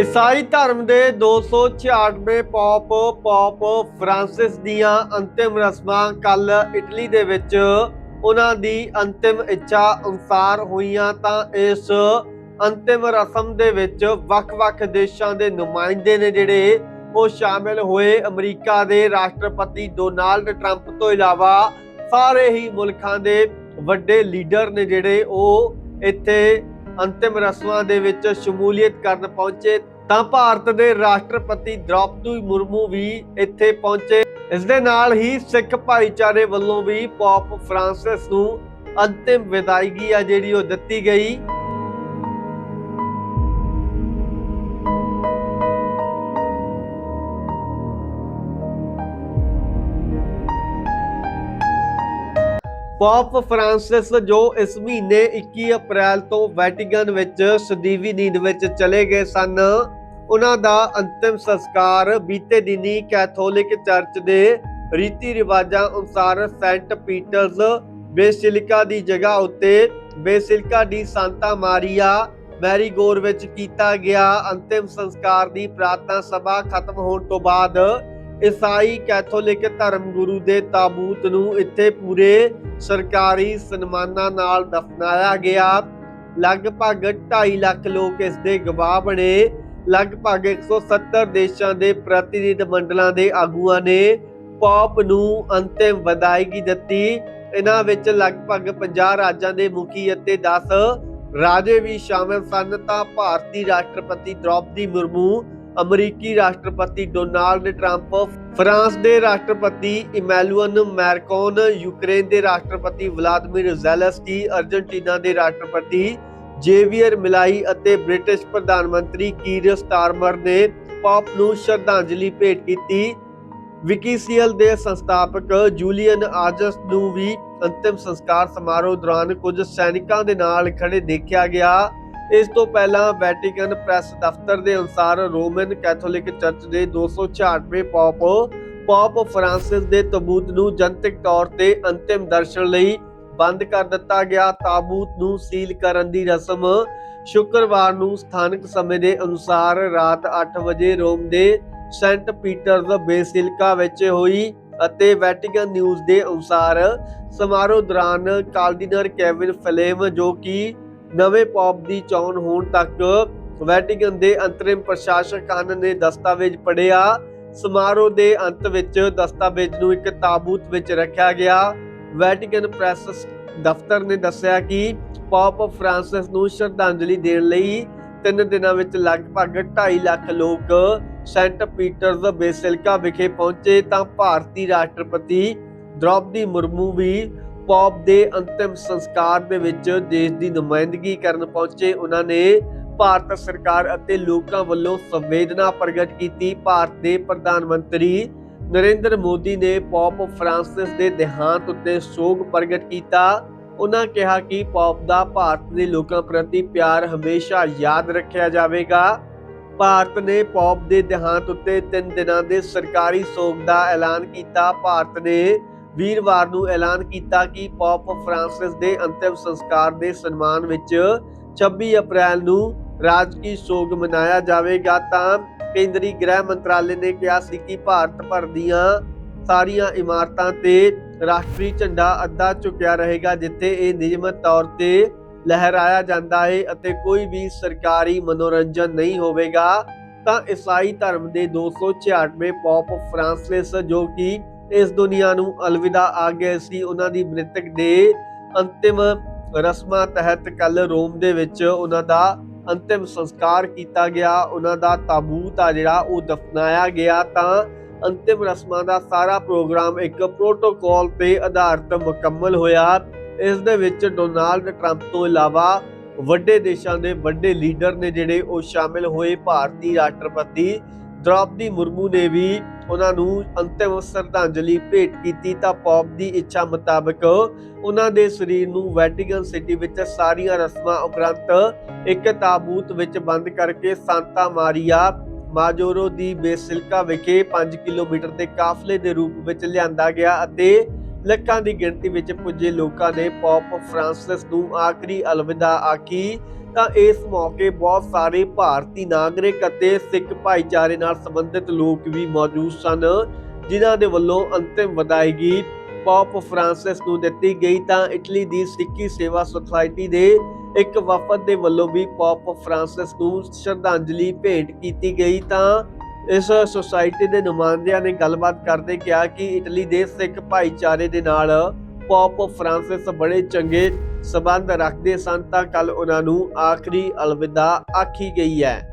ਈਸਾਈ ਧਰਮ ਦੇ 296ਵੇਂ ਪੌਪ ਪੌਪ ਫ੍ਰਾਂਸਿਸ ਦੀਆਂ ਅੰਤਿਮ ਰਸਮਾਂ ਕੱਲ ਇਟਲੀ ਦੇ ਵਿੱਚ ਉਹਨਾਂ ਦੀ ਅੰਤਿਮ ਇੱਛਾ ਅਨੁਸਾਰ ਹੋਈਆਂ ਤਾਂ ਇਸ ਅੰਤਿਮ ਰਸਮ ਦੇ ਵਿੱਚ ਵੱਖ-ਵੱਖ ਦੇਸ਼ਾਂ ਦੇ ਨੁਮਾਇੰਦੇ ਨੇ ਜਿਹੜੇ ਉਹ ਸ਼ਾਮਿਲ ਹੋਏ। ਅਮਰੀਕਾ ਦੇ ਰਾਸ਼ਟਰਪਤੀ ਡੋਨਾਲਡ ਟਰੰਪ ਤੋਂ ਇਲਾਵਾ ਸਾਰੇ ਹੀ ਮੁਲਕਾਂ ਦੇ ਵੱਡੇ ਲੀਡਰ ਨੇ ਜਿਹੜੇ ਉਹ ਇੱਥੇ ਅੰਤਿਮ ਰਸਮਾਂ ਦੇ ਵਿੱਚ ਸ਼ਮੂਲੀਅਤ ਕਰਨ ਪਹੁੰਚੇ, ਤਾਂ ਭਾਰਤ ਦੇ ਰਾਸ਼ਟਰਪਤੀ ਦ੍ਰੌਪਦੀ ਮੁਰਮੂ ਵੀ ਇੱਥੇ ਪਹੁੰਚੇ। ਇਸ ਦੇ ਨਾਲ ਹੀ ਸਿੱਖ ਭਾਈਚਾਰੇ ਵੱਲੋਂ ਵੀ ਪੋਪ ਫ੍ਰਾਂਸਿਸ ਨੂੰ ਅੰਤਿਮ ਵਿਦਾਇਗੀ ਆ ਜਿਹੜੀ ਉਹ ਦਿੱਤੀ ਗਈ। ਪੌਪ ਫ੍ਰਾਂਸਿਸ ਜੋ ਇਸ ਮਹੀਨੇ 21 ਅਪ੍ਰੈਲ ਤੋਂ ਵੈਟੀਕਨ ਵਿੱਚ ਸਦੀਵੀ ਨੀਂਦ ਵਿੱਚ ਚਲੇ ਗਏ ਸਨ, ਉਹਨਾਂ ਦਾ ਅੰਤਿਮ ਸੰਸਕਾਰ ਬੀਤੇ ਦਿਨੀ ਕੈਥੋਲਿਕ ਚਰਚ ਦੇ ਰੀਤੀ ਰਿਵਾਜਾਂ ਅਨੁਸਾਰ ਸੈਂਟ ਪੀਟਰਸ ਬੇਸਿਲਿਕਾ ਦੀ ਜਗ੍ਹਾ ਉੱਤੇ ਬੇਸਿਲਿਕਾ ਦੀ ਸਾਂਤਾ ਮਾਰੀਆ ਮੈਰੀਗੋਰ ਵਿੱਚ ਕੀਤਾ ਗਿਆ ਅੰਤਿਮ ਸੰਸਕਾਰ ਦੀ ਪ੍ਰਾਰਥਨਾ ਸਭਾ ਖਤਮ ਹੋਣ ਤੋਂ ਬਾਅਦ ਈਸਾਈ ਕੈਥੋਲਿਕ ਧਰਮ ਗੁਰੂ ਦੇ ਤਾਬੂਤ ਨੂੰ ਇੱਥੇ ਪੂਰੇ ਸਰਕਾਰੀ ਸਨਮਾਨਾਂ ਨਾਲ ਦਫਨਾਇਆ ਗਿਆ। ਲਗਭਗ 2.5 ਲੱਖ ਲੋਕ ਇਸ ਦੇ ਗਵਾਹ ਬਣੇ। ਲਗਭਗ 170 ਦੇਸ਼ਾਂ ਦੇ ਪ੍ਰਤੀਨਿਧ ਮੰਡਲਾਂ ਦੇ ਆਗੂਆਂ ਨੇ ਪੌਪ ਨੂੰ ਅੰਤਿਮ ਵਿਦਾਇਗੀ ਦਿੱਤੀ। ਇਹਨਾਂ ਵਿੱਚ ਲਗਭਗ 50 ਰਾਜਾਂ ਦੇ ਮੁਖੀ ਅਤੇ 10 ਰਾਜੇ ਵੀ ਸ਼ਾਮਲ ਸਨ। ਤਾਂ ਭਾਰਤੀ ਰਾਸ਼ਟਰਪਤੀ ਦ੍ਰੋਪਦੀ ਮੁਰਮੂ ਅਮਰੀਕੀ ਰਾਸ਼ਟਰਪਤੀ ਡੋਨਾਲਡ ਟਰੰਪ, ਫਰਾਂਸ ਦੇ ਰਾਸ਼ਟਰਪਤੀ ਇਮੈਲੂਅਨ ਮੈਰਕੋਨ, ਯੂਕਰੇਨ ਦੇ ਰਾਸ਼ਟਰਪਤੀ ਵਲਾਦੀਮੀਰ ਜ਼ੈਲੈਂਸਕੀ, ਅਰਜਨਟੀਨਾ ਦੇ ਰਾਸ਼ਟਰਪਤੀ ਜੇਵੀਅਰ ਮਿਲਾਈ ਅਤੇ ਬ੍ਰਿਟਿਸ਼ ਪ੍ਰਧਾਨ ਮੰਤਰੀ ਕੀਰ ਸਟਾਰਮਰ ਨੇ ਪੌਪ ਨੂੰ ਸ਼ਰਧਾਂਜਲੀ ਭੇਟ ਕੀਤੀ। ਵਿਕੀਸੀਐਲ ਦੇ ਸੰਸਥਾਪਕ ਜੂਲੀਅਨ ਆਜਸ ਨੂੰ ਵੀ ਅੰਤਿਮ ਸੰਸਕਾਰ ਸਮਾਰੋਹ ਦੌਰਾਨ ਕੁਝ ਸੈਨਿਕਾਂ ਦੇ ਨਾਲ ਖੜੇ ਦੇਖਿਆ ਗਿਆ। ਇਸ ਤੋਂ ਪਹਿਲਾਂ ਵੈਟੀਕਨ ਪ੍ਰੈਸ ਦਫ਼ਤਰ ਦੇ ਅਨੁਸਾਰ ਰੋਮਨ ਕੈਥੋਲਿਕ ਚਰਚ ਦੇ 266ਵੇਂ ਪੌਪ ਪੌਪ ਫ੍ਰਾਂਸਿਸ ਦੇ ਤਾਬੂਤ ਨੂੰ ਜਨਤਕ ਤੌਰ ਤੇ ਅੰਤਿਮ ਦਰਸ਼ਨ ਲਈ ਬੰਦ ਕਰ ਦਿੱਤਾ ਗਿਆ। ਤਾਬੂਤ ਨੂੰ ਸੀਲ ਕਰਨ ਦੀ ਰਸਮ ਸ਼ੁੱਕਰਵਾਰ ਨੂੰ ਸਥਾਨਕ ਸਮੇਂ ਦੇ ਅਨੁਸਾਰ ਰਾਤ 8 ਵਜੇ ਰੋਮ ਦੇ ਸੈਂਟ ਪੀਟਰਸ ਬੇਸਿਲਿਕਾ ਵਿੱਚ ਹੋਈ ਅਤੇ ਵੈਟੀਕਨ ਨਿਊਜ਼ ਦੇ ਅਨੁਸਾਰ ਸਮਾਰੋਹ ਦੌਰਾਨ ਕਾਰਡੀਨਲ ਕੈਵਿਨ ਫਲੇਮ ਜੋ ਕਿ ਨਵੇਂ ਪੌਪ ਦੀ ਚੋਣ ਹੋਣ ਤੱਕ ਵੈਟੀਕਨ ਦੇ ਅੰਤਰਿਮ ਪ੍ਰਸ਼ਾਸਕ ਹਨ ਨੇ ਦਸਤਾਵੇਜ਼ ਪੜਿਆ ਸਮਾਰੋਹ ਦੇ ਅੰਤ ਵਿੱਚ ਦਸਤਾਵੇਜ਼ ਨੂੰ ਇੱਕ ਤਾਬੂਤ ਵਿੱਚ ਰੱਖਿਆ ਗਿਆ। ਵੈਟੀਕਨ ਪ੍ਰੈਸ ਦਫ਼ਤਰ ਨੇ ਦੱਸਿਆ ਕਿ ਪੌਪ ਫ੍ਰਾਂਸਿਸ ਨੂੰ ਸ਼ਰਧਾਂਜਲੀ ਦੇਣ ਲਈ ਤਿੰਨ ਦਿਨਾਂ ਵਿੱਚ ਲਗਭਗ 2.5 ਲੱਖ ਲੋਕ ਸੈਂਟ ਪੀਟਰਸ ਬੇਸਿਲਕਾ ਵਿਖੇ ਪਹੁੰਚੇ ਤਾਂ ਭਾਰਤੀ ਰਾਸ਼ਟਰਪਤੀ ਦ੍ਰੋਪਦੀ ਮੁਰਮੂ ਵੀ ਪੌਪ ਦੇ ਅੰਤਿਮ ਸੰਸਕਾਰ ਦੇ ਵਿੱਚ ਦੇਸ਼ ਦੀ ਨੁਮਾਇੰਦਗੀ ਕਰਨ ਪਹੁੰਚੇ, ਉਹਨਾਂ ਨੇ ਭਾਰਤ ਸਰਕਾਰ ਅਤੇ ਲੋਕਾਂ ਵੱਲੋਂ ਸੰਵੇਦਨਾ ਪ੍ਰਗਟ ਕੀਤੀ। ਭਾਰਤ ਦੇ ਪ੍ਰਧਾਨ ਮੰਤਰੀ ਨਰਿੰਦਰ ਮੋਦੀ ਨੇ ਪੌਪ ਫਰਾਂਸਿਸ ਦੇ ਦੇਹਾਂਤ ਉੱਤੇ ਸੋਗ ਪ੍ਰਗਟ ਕੀਤਾ। ਉਹਨਾਂ ਕਿਹਾ ਕਿ ਪੌਪ ਦਾ ਭਾਰਤ ਦੇ ਲੋਕਾਂ ਪ੍ਰਤੀ ਪਿਆਰ ਹਮੇਸ਼ਾ ਯਾਦ ਰੱਖਿਆ ਜਾਵੇਗਾ। ਭਾਰਤ ਨੇ ਪੌਪ ਦੇ ਦੇਹਾਂਤ ਉੱਤੇ 3 ਦਿਨਾਂ ਦੇ ਸਰਕਾਰੀ ਸੋਗ ਦਾ ਐਲਾਨ ਕੀਤਾ। ਭਾਰਤ ਨੇ ਵੀਰਵਾਰ ਨੂੰ ਐਲਾਨ ਕੀਤਾ ਕਿ ਪੌਪ ਫ੍ਰਾਂਸਿਸ ਦੇ ਅੰਤਿਮ ਸੰਸਕਾਰ ਦੇ ਸਨਮਾਨ ਵਿੱਚ 26 ਅਪ੍ਰੈਲ ਨੂੰ ਰਾਜਕੀ ਸੋਗ ਮਨਾਇਆ ਜਾਵੇਗਾ। ਤਾਂ ਕੇਂਦਰੀ ਗ੍ਰਹਿ ਮੰਤਰਾਲੇ ਨੇ ਕਿਹਾ ਸੀ ਕਿ ਭਾਰਤ ਭਰ ਦੀਆਂ ਸਾਰੀਆਂ ਇਮਾਰਤਾਂ ਤੇ ਰਾਸ਼ਟਰੀ ਝੰਡਾ ਅੱਧਾ ਝੁਕਿਆ ਰਹੇਗਾ, ਜਿੱਥੇ ਇਹ ਨਿਯਮਤ ਤੌਰ ਤੇ ਲਹਿਰਾਇਆ ਜਾਂਦਾ ਹੈ ਅਤੇ ਕੋਈ ਵੀ ਸਰਕਾਰੀ ਮਨੋਰੰਜਨ ਨਹੀਂ ਹੋਵੇਗਾ। ਤਾਂ ਈਸਾਈ ਧਰਮ ਦੇ 266ਵੇਂ ਪੌਪ ਫ੍ਰਾਂਸਿਸ ਜੋ ਕਿ ਇਸ ਦੁਨੀਆ ਨੂੰ ਅਲਵਿਦਾ ਆ ਗਏ ਸੀ। ਉਹਨਾਂ ਦੀ ਮ੍ਰਿਤਕ ਦੇ ਅੰਤਿਮ ਰਸਮਾਂ ਤਹਿਤ ਕੱਲ ਰੋਮ ਦੇ ਵਿੱਚ ਉਹਨਾਂ ਦਾ ਅੰਤਿਮ ਸੰਸਕਾਰ ਕੀਤਾ ਗਿਆ। ਉਹਨਾਂ ਦਾ ਤਾਬੂਤ ਆ ਜਿਹੜਾ ਉਹ ਦਫਨਾਇਆ ਗਿਆ। ਤਾਂ ਅੰਤਿਮ ਰਸਮਾਂ ਦਾ ਸਾਰਾ ਪ੍ਰੋਗਰਾਮ ਇੱਕ ਪ੍ਰੋਟੋਕਾਲ ਤੇ ਆਧਾਰਿਤ ਮੁਕੰਮਲ ਹੋਇਆ। ਇਸ ਦੇ ਵਿੱਚ ਡੋਨਾਲਡ ਟਰੰਪ ਤੋਂ ਇਲਾਵਾ ਵੱਡੇ ਦੇਸ਼ਾਂ ਦੇ ਵੱਡੇ ਲੀਡਰ ਨੇ ਜਿਹੜੇ ਉਹ ਸ਼ਾਮਿਲ ਹੋਏ। ਭਾਰਤੀ ਰਾਸ਼ਟਰਪਤੀ ਦ੍ਰੌਪਦੀ ਮੁਰਮੂ ਨੇ ਵੀ ਉਹਨਾਂ ਨੂੰ ਅੰਤਿਮ ਸ਼ਰਧਾਂਜਲੀ ਭੇਟ ਕੀਤੀ ਤਾਂ ਪੌਪ ਦੀ ਇੱਛਾ ਮੁਤਾਬਕ ਉਹਨਾਂ ਦੇ ਸਰੀਰ ਨੂੰ ਵੈਟੀਕਨ ਸਿਟੀ ਵਿੱਚ ਸਾਰੀਆਂ ਰਸਮਾਂ ਉਪਰੰਤ ਇੱਕ ਤਾਬੂਤ ਵਿੱਚ ਬੰਦ ਕਰਕੇ ਸਾਂਤਾ ਮਾਰੀਆ ਮਾਜੋਰੋ ਦੀ ਬੇਸਿਲਕਾ ਵਿਖੇ 5 ਕਿਲੋਮੀਟਰ ਦੇ ਕਾਫਲੇ ਦੇ ਰੂਪ ਵਿੱਚ ਲਿਆਂਦਾ ਗਿਆ ਅਤੇ ਲੱਖਾਂ ਦੀ ਗਿਣਤੀ ਵਿੱਚ ਪੁੱਜੇ ਲੋਕਾਂ ਨੇ ਪੌਪ ਫ੍ਰਾਂਸਿਸ ਨੂੰ ਆਖਰੀ ਅਲਵਿਦਾ ਆਖੀ। ਤਾਂ ਇਸ ਮੌਕੇ ਬਹੁਤ ਸਾਰੇ ਭਾਰਤੀ ਨਾਗਰਿਕ ਅਤੇ ਸਿੱਖ ਭਾਈਚਾਰੇ ਨਾਲ ਸੰਬੰਧਿਤ ਲੋਕ ਵੀ ਮੌਜੂਦ ਸਨ, ਜਿਨ੍ਹਾਂ ਦੇ ਵੱਲੋਂ ਅੰਤਿਮ ਵਿਦਾਇਗੀ ਪੌਪ ਫ੍ਰਾਂਸਿਸ ਨੂੰ ਦਿੱਤੀ ਗਈ। ਤਾਂ ਇਟਲੀ ਦੀ ਸਿੱਖੀ ਸੇਵਾ ਸੁਸਾਇਟੀ ਦੇ ਇੱਕ ਵਫਦ ਦੇ ਵੱਲੋਂ ਵੀ ਪੌਪ ਫ੍ਰਾਂਸਿਸ ਨੂੰ ਸ਼ਰਧਾਂਜਲੀ ਭੇਂਟ ਕੀਤੀ ਗਈ। ਤਾਂ ਇਸ ਸੁਸਾਇਟੀ ਦੇ ਨੁਮਾਇੰਦਿਆਂ ਨੇ ਗੱਲਬਾਤ ਕਰਦੇ ਕਿਹਾ ਕਿ ਇਟਲੀ ਦੇ ਸਿੱਖ ਭਾਈਚਾਰੇ ਦੇ ਨਾਲ ਪੌਪ ਫ੍ਰਾਂਸਿਸ ਬੜੇ ਚੰਗੇ ਸਬੰਧ ਰੱਖਦੇ ਸਨ ਤਾਂ ਕੱਲ ਉਹਨਾਂ ਨੂੰ ਆਖਰੀ ਅਲਵਿਦਾ ਆਖੀ ਗਈ ਹੈ।